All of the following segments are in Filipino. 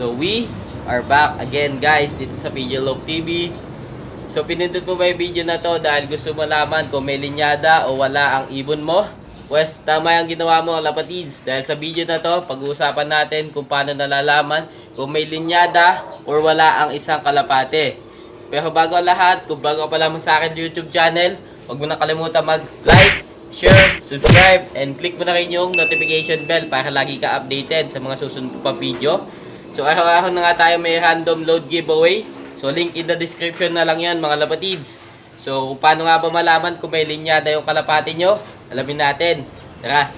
So we are back again guys dito sa Video Love TV. So pinindot mo ba yung video na to dahil gusto mo malaman kung may linyada o wala ang ibon mo? Pues tama yung ginawa mo lapatids dahil sa video na to pag-uusapan natin kung paano nalalaman kung may linyada or wala ang isang kalapate. Pero bago lahat, kung bago pa lamang sa akin YouTube channel, huwag mo na kalimutan mag-like, share, subscribe, and click mo na rin yung notification bell para lagi ka updated sa mga susunod pa video. So araw-araw na nga tayo may random load giveaway. So link in the description na lang yan mga lapatids. So paano nga ba malaman kung may linyada yung kalapati nyo, alamin natin. Tara!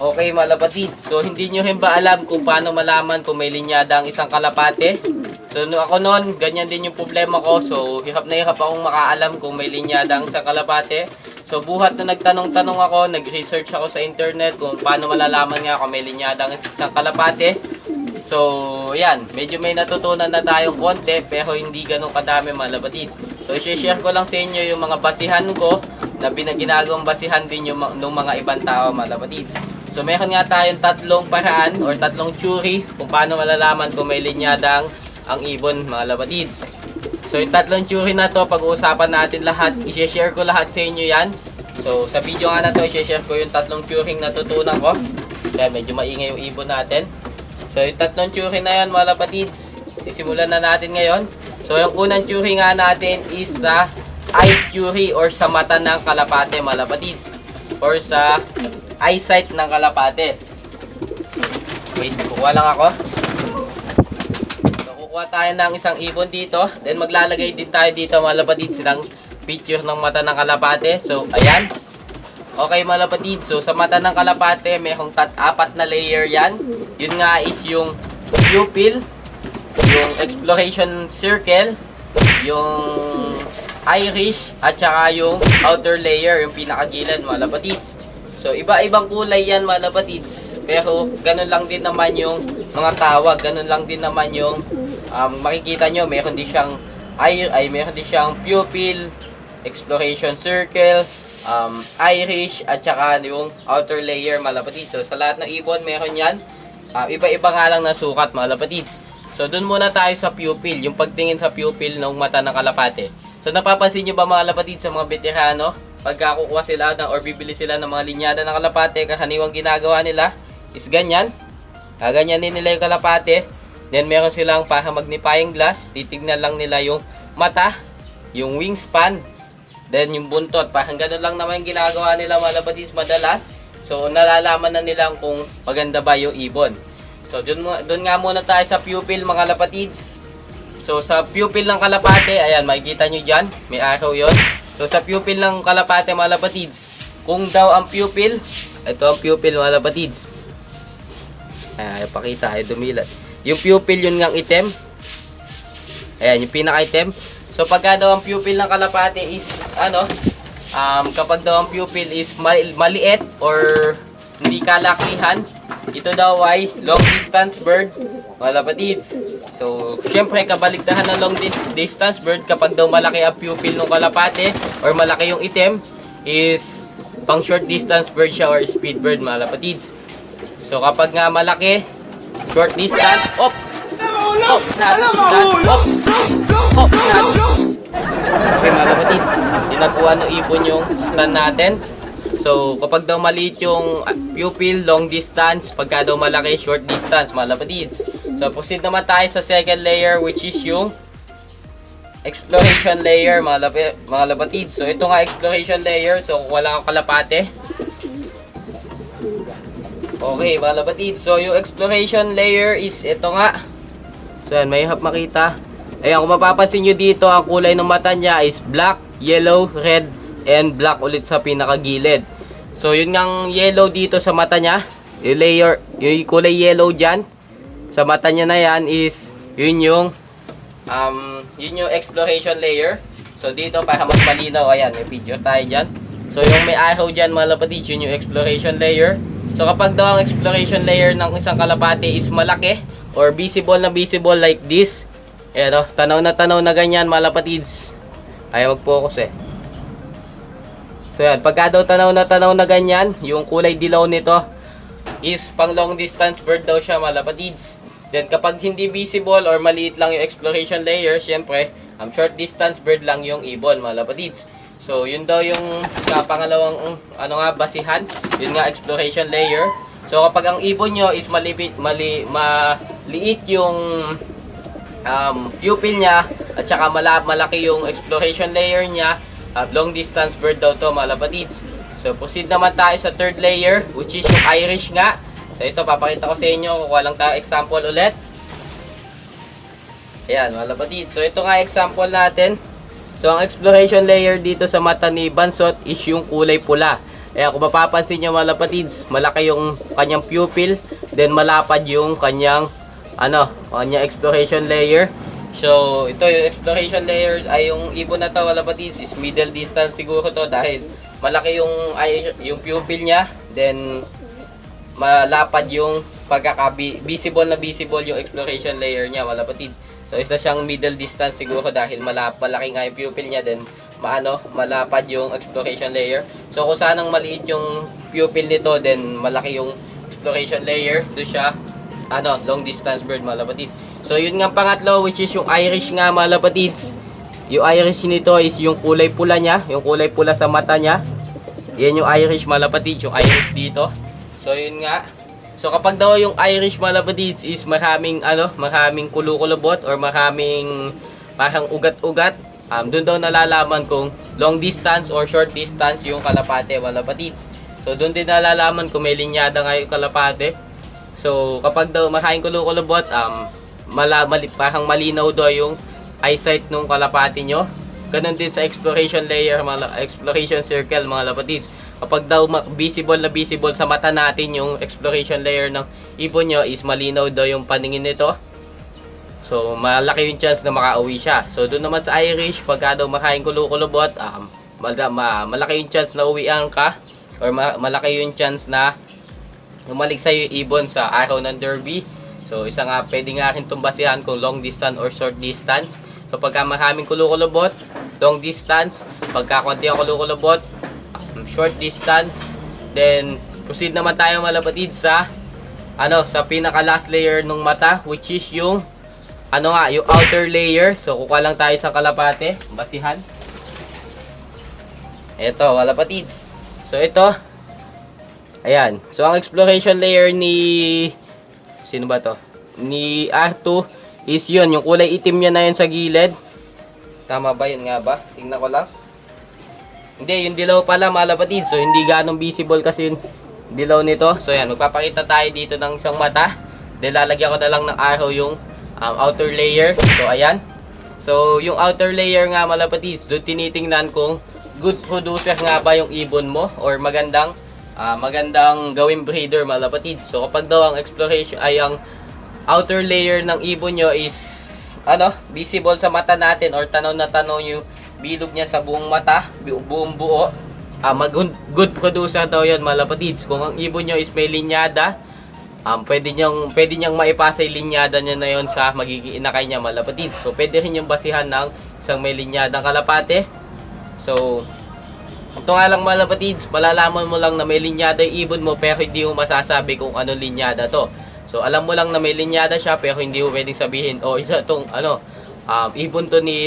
Okay mga lapatid, so hindi nyo rin ba alam kung paano malaman kung may linyada ang isang kalapate? So no, ako noon, ganyan din yung problema ko. So hirap na hirap akong makaalam kung may linyada ang isang kalapate. So buhat na nagtanong-tanong ako, nag-research ako sa internet kung paano malalaman nga kung may linyada ang isang kalapate. So yan, medyo may natutunan na tayong konti pero hindi ganun kadami mga lapatid. So i-share ko lang sa inyo yung mga basihan ko na binaginagawang basihan din yung ng mga ibang tao mga lapatid. So meron nga tayong tatlong paraan or tatlong theory kung paano malalaman kung may linyadang ang ibon mga labatids. So yung tatlong theory na to, pag-uusapan natin lahat, i-share ko lahat sa inyo yan. So sa video nga na to, i-share ko yung tatlong na natutunan ko. Kaya medyo maingay yung ibon natin. So yung tatlong theory na yan mga labatids, sisimulan na natin ngayon. So yung unang theory nga natin is sa eye theory or sa mata ng kalapate mga labatids. Or sa eyesight ng kalapate. Wait, kukuha lang ako. Kukuha tayo ng isang ibon dito. Then, maglalagay din tayo dito, mga lapatid, silang picture ng mata ng kalapate. So, ayan. Okay, mga. So, sa mata ng kalapate, mayroong tat apat na layer yan. Yun nga is yung pupil, yung exploration circle, yung iris, at saka yung outer layer, yung pinakagilid, mga. So, iba-ibang kulay yan mga. Pero, ganun lang din naman yung mga tawag. Ganun lang din naman yung um, makikita nyo. Meron din siyang ay, ay meron din siyang pupil, exploration circle, um, iris, at saka yung outer layer mga. So, sa lahat ng ibon, meron yan. Ah, iba-iba nga lang na sukat mga. So, dun muna tayo sa pupil. Yung pagtingin sa pupil ng mata ng kalapate. So, napapansin nyo ba mga lapatids sa mga veterano? pagka kukuha sila ng, or bibili sila ng mga linyada ng kalapate, karaniwang ginagawa nila is ganyan. Gaganyanin nila yung kalapate. Then meron silang para magnifying glass, titignan lang nila yung mata, yung wingspan, then yung buntot. Parang ganun lang naman yung ginagawa nila mga lapatids madalas. So nalalaman na nila kung maganda ba yung ibon. So dun, dun nga muna tayo sa pupil mga lapatids. So sa pupil ng kalapate, ayan makikita nyo dyan, may araw yon. So sa pupil ng kalapate mga lapatids, kung daw ang pupil, ito ang pupil mga lapatids. Ay, pakita, ayaw dumilat. Yung pupil yun ngang item. Ayan, yung pinaka-item. So pagka daw ang pupil ng kalapate is ano, um, kapag daw ang pupil is mali- maliit or hindi kalakihan, ito daw ay long distance bird, mga lapatids. So, syempre kabaligtahan ng long dis- distance bird kapag daw malaki ang pupil ng kalapate or malaki yung item is pang short distance bird siya or speed bird, mga. So, kapag nga malaki, short distance, op! Op, nuts, distance, op! Op, nuts! Okay mga kapatids, tinapuan ng ibon yung stand natin. So, kapag daw maliit yung pupil, long distance, pagka daw malaki, short distance, mga lapatids. So, proceed naman tayo sa second layer which is yung exploration layer, mga, lapi, mga lapatids. So, ito nga exploration layer. So, kung wala kang kalapate. Okay, mga lapatids. So, yung exploration layer is ito nga. So, yan, may hap makita. Ayan, kung mapapansin nyo dito, ang kulay ng mata niya is black, yellow, red, and black ulit sa pinakagilid. So, yun ngang yellow dito sa mata niya. Yung layer, yung kulay yellow dyan. Sa mata niya na yan is, yun yung, um, yun yung exploration layer. So, dito, para mas malinaw, ayan, may video tayo dyan. So, yung may araw dyan, mga lapatid, yun yung exploration layer. So, kapag daw ang exploration layer ng isang kalapate is malaki, or visible na visible like this, Ayan o, tanaw na tanaw na ganyan mga lapatids. Ayaw mag-focus eh. So yan, pagka daw tanaw na tanaw na ganyan, yung kulay dilaw nito is pang long distance bird daw siya malapatids. Then kapag hindi visible or maliit lang yung exploration layer, syempre, um, short distance bird lang yung ibon malapatids. So yun daw yung sa pangalawang um, ano nga basihan, yun nga exploration layer. So kapag ang ibon nyo is malipit, mali, maliit yung um, pupil niya at saka mala, malaki yung exploration layer niya at long distance bird daw to malapatids. So proceed naman tayo sa third layer which is yung Irish nga. So ito papakita ko sa inyo kukuha lang tayo example ulit. Ayan malapatids. So ito nga example natin. So ang exploration layer dito sa mata ni Bansot is yung kulay pula. Kaya kung mapapansin nyo malapatids, malaki yung kanyang pupil, then malapad yung kanyang ano, kanyang exploration layer. So, ito yung exploration layer ay yung ibon na to malapatids is middle distance siguro to dahil malaki yung ay, yung pupil niya, then malapad yung pagkaka visible na visible yung exploration layer niya malapatids. So, isa siyang middle distance siguro dahil malaki nga yung pupil niya then maano, malapad yung exploration layer. So, kung saan ang maliit yung pupil nito then malaki yung exploration layer, do siya ano, long distance bird malapatid. So, yun nga ang pangatlo which is yung Irish nga malapatids. Yung Irish nito is yung kulay pula niya, yung kulay pula sa mata niya. Yan yung Irish malapatids, yung Irish dito. So, yun nga. So kapag daw yung Irish Malapatids is maraming ano, maraming kulukulubot or maraming parang ugat-ugat, um, doon daw nalalaman kung long distance or short distance yung kalapate Malapatids. So doon din nalalaman kung may linyada nga yung kalapate. So kapag daw maraming kulukulubot, um, mala, mali, parang malinaw daw yung eyesight nung kalapate nyo. Ganon din sa exploration layer, mga exploration circle mga lapatids kapag daw visible na visible sa mata natin yung exploration layer ng ibon nyo is malinaw daw yung paningin nito. So, malaki yung chance na makauwi siya. So, doon naman sa Irish, pagka daw makain kulukulubot, um, mal- ma- malaki yung chance na uwian ka or ma- malaki yung chance na umalik sa'yo yung ibon sa araw ng derby. So, isa nga, pwede nga rin tumbasihan kung long distance or short distance. So, pagka maraming kulukulubot, long distance, pagka konti ang kulukulubot, short distance. Then, proceed naman tayo malapatid sa ano, sa pinaka last layer ng mata which is yung ano nga, yung outer layer. So, kukuha lang tayo sa kalapate, basihan. Ito, kalapatids. So, ito. Ayan. So, ang exploration layer ni sino ba to? Ni R2 is yun, yung kulay itim niya na yun sa gilid. Tama ba yun nga ba? Tingnan ko lang. Hindi, yung dilaw pala malapatid. So, hindi ganong visible kasi yung dilaw nito. So, yan. Magpapakita tayo dito ng isang mata. Then, lalagyan ko na lang ng araw yung um, outer layer. So, ayan. So, yung outer layer nga malapatid. Doon tinitingnan kung good producer nga ba yung ibon mo or magandang ah, magandang gawing breeder malapatid. So, kapag daw ang exploration ay ang outer layer ng ibon nyo is ano, visible sa mata natin or tanaw na tanaw yung bilog niya sa buong mata, bu- buong buo. Ah, mag good producer daw 'yon, malapatids. Kung ang ibon nyo is may linyada, um, pwede niyang pwede niyang maipasa yung linyada niya na 'yon sa magiging inakay niya, malapatids. So, pwede rin yung basihan ng isang may linyadang kalapate. So, ito nga lang malapatids, malalaman mo lang na may linyada yung ibon mo pero hindi mo masasabi kung anong linyada to. So alam mo lang na may linyada siya pero hindi mo pwedeng sabihin, oh isa tong ano, um, ibon to ni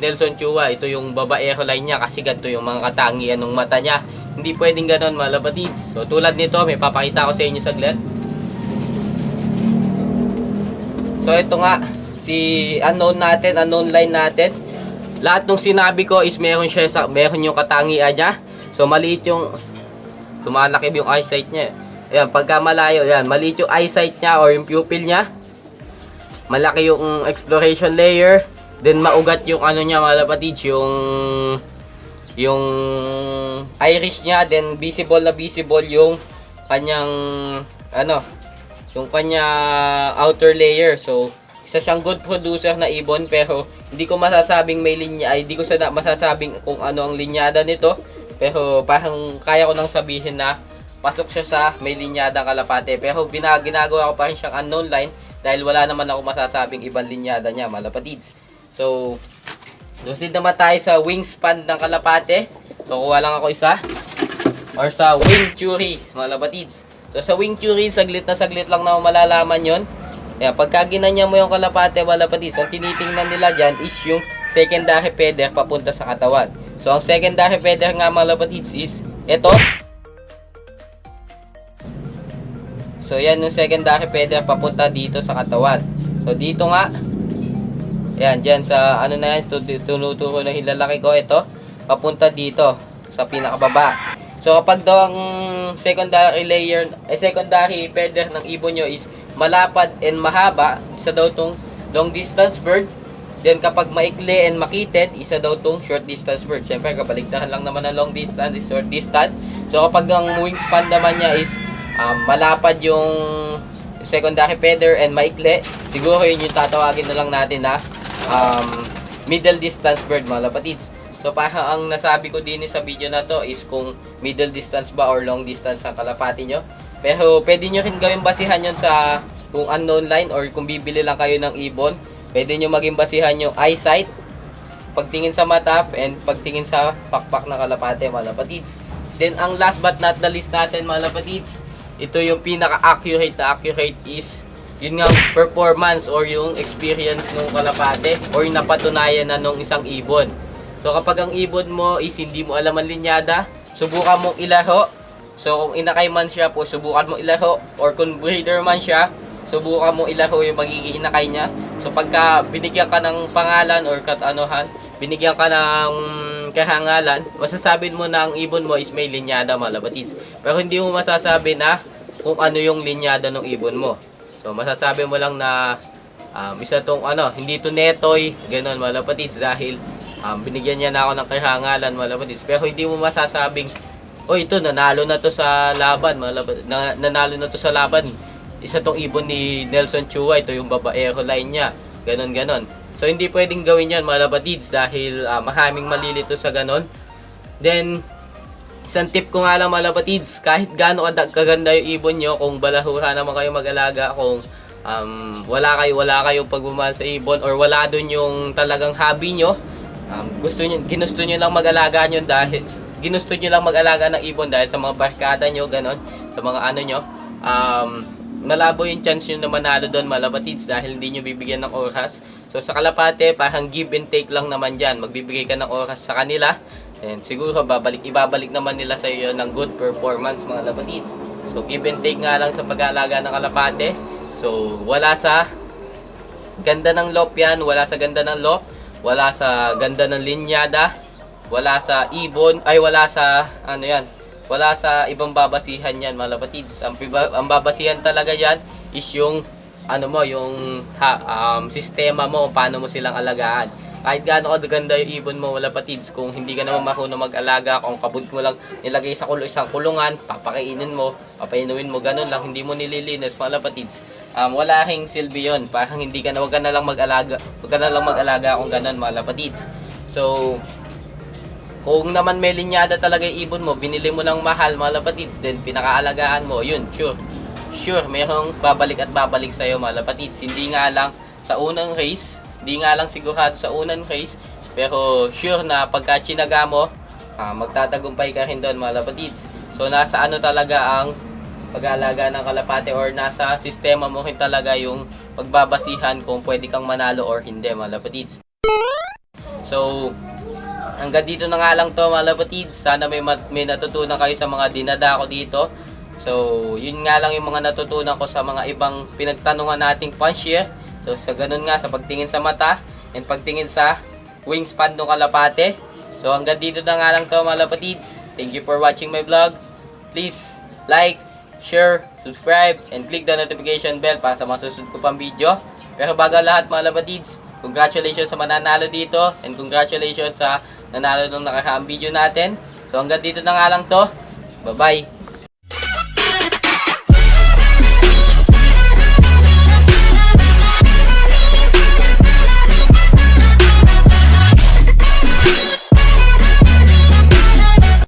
Nelson Chua, ito yung babaero line niya kasi ganito yung mga katangian ng mata niya. Hindi pwedeng ganon malapatids. So tulad nito, may papakita ko sa inyo saglit. So ito nga, si unknown natin, unknown line natin. Lahat ng sinabi ko is meron siya sa meron yung katangian niya. So maliit yung lumalaki yung eyesight niya. Ayan, pagka malayo, yan, maliit yung eyesight niya or yung pupil niya. Malaki yung exploration layer. Then maugat yung ano niya, malapatids, yung yung iris niya. Then visible na visible yung kanyang ano, yung kanya outer layer. So, isa siyang good producer na ibon pero hindi ko masasabing may linya ay hindi ko sa masasabing kung ano ang linyada nito pero parang kaya ko nang sabihin na pasok siya sa may linyada kalapate pero bina, ginagawa ko pa rin siyang unknown line dahil wala naman ako masasabing ibang linyada niya malapatids so Lusid naman tayo sa wingspan ng kalapate. So, kuha lang ako isa. Or sa wing churi, mga labatids. So, sa wing churi, saglit na saglit lang na malalaman yon. Kaya pagka ginanya mo yung kalapate, mga labatids, ang tinitingnan nila dyan is yung secondary feather papunta sa katawan. So, ang secondary feather nga mga labatids is ito. So, yan yung secondary feather papunta dito sa katawan. So, dito nga, yan, dyan sa, ano na yan, tu- tunuturo na hilalaki ko, ito, papunta dito, sa pinakababa. So, kapag daw ang secondary layer, eh, secondary feather ng ibon nyo is malapad and mahaba, isa daw tong long distance bird. Then, kapag maikli and makitid, isa daw tong short distance bird. Siyempre, kabaligtaran lang naman ng long distance is short distance. So, kapag ang wingspan naman niya is um, malapad yung secondary feather and maikli, siguro yun yung tatawagin na lang natin na um, middle distance bird mga. So parang ang nasabi ko din sa video na to is kung middle distance ba or long distance ang kalapati nyo. Pero pwede nyo rin gawin basihan yun sa kung unknown line or kung bibili lang kayo ng ibon. Pwede nyo maging basihan yung eyesight, pagtingin sa mata, and pagtingin sa pakpak ng kalapate mga. Then ang last but not the least natin mga ito yung pinaka-accurate na accurate is yun nga performance or yung experience ng kalapate or yung napatunayan na nung isang ibon. So kapag ang ibon mo is hindi mo alam ang linyada, subukan mong ilaro. So kung inakay man siya po, subukan mong ilaro. Or kung breeder man siya, subukan mong ilaro yung magiging inakay niya. So pagka binigyan ka ng pangalan or katanuhan, binigyan ka ng kahangalan, masasabi mo na ang ibon mo is may linyada malabatids. Pero hindi mo masasabi na kung ano yung linyada ng ibon mo. So masasabi mo lang na um, isa tong ano, hindi to netoy, ganun malapatids dahil um, binigyan niya na ako ng kahangalan malapatids. Pero hindi mo masasabing, oh ito nanalo na to sa laban, malapatids, na, nanalo na to sa laban. Isa tong ibon ni Nelson Chua, ito yung babaero line niya. Ganon ganon. So hindi pwedeng gawin yan malapatids dahil uh, maraming malilito sa ganon. Then Isang tip ko nga lang mga lapatids, kahit gaano kaganda yung ibon nyo, kung balahura naman kayo mag-alaga, kung um, wala kayo, wala kayo pagmamahal sa ibon, or wala dun yung talagang hobby nyo, um, gusto nyo, ginusto nyo lang mag-alaga nyo dahil, ginusto nyo lang mag-alaga ng ibon dahil sa mga barkada nyo, ganon, sa mga ano nyo, um, malabo yung chance nyo na manalo doon mga lapatids dahil hindi nyo bibigyan ng oras. So sa kalapate, parang give and take lang naman dyan. Magbibigay ka ng oras sa kanila, And siguro babalik ibabalik naman nila sa iyo ng good performance mga labatids. So give and take nga lang sa pag-aalaga ng kalapate. So wala sa ganda ng lop yan, wala sa ganda ng lop, wala sa ganda ng linyada, wala sa ibon, ay wala sa ano yan, wala sa ibang babasihan yan mga labatids. Ang, ang babasihan talaga yan is yung ano mo, yung ha, um, sistema mo, paano mo silang alagaan kahit gaano kaganda yung ibon mo, wala patids, kung hindi ka naman marunong mag-alaga, kung kabut mo lang nilagay sa kulo isang kulungan, papakainin mo, papainuin mo, ganun lang, hindi mo nililinis, mga patids. Um, wala ring silbi yun, parang hindi ka na, wag ka na lang mag-alaga, wag ka na lang mag-alaga kung ganun, mga patids. So, kung naman may linyada talaga yung ibon mo, binili mo ng mahal, mga lapatids, then pinakaalagaan mo, yun, sure. Sure, mayroong babalik at babalik sa'yo, mga lapatids. Hindi nga lang sa unang race, hindi nga lang sigurado sa unang race, pero sure na pagka chinaga mo, ah, magtatagumpay ka rin doon, mga. So, nasa ano talaga ang pag-aalaga ng kalapate or nasa sistema mo rin talaga yung pagbabasihan kung pwede kang manalo or hindi, mga. So, hanggang dito na nga lang to mga. Sana may, may natutunan kayo sa mga dinada ko dito. So, yun nga lang yung mga natutunan ko sa mga ibang pinagtanungan nating panshare. So, sa ganun nga, sa pagtingin sa mata and pagtingin sa wingspan ng kalapate. So, hanggang dito na nga lang to mga lapatids. Thank you for watching my vlog. Please, like, share, subscribe, and click the notification bell para sa mga susunod ko pang video. Pero bago lahat mga lapatids, congratulations sa mananalo dito and congratulations sa nanalo nung nakakaang video natin. So hanggang dito na nga lang to. Bye-bye!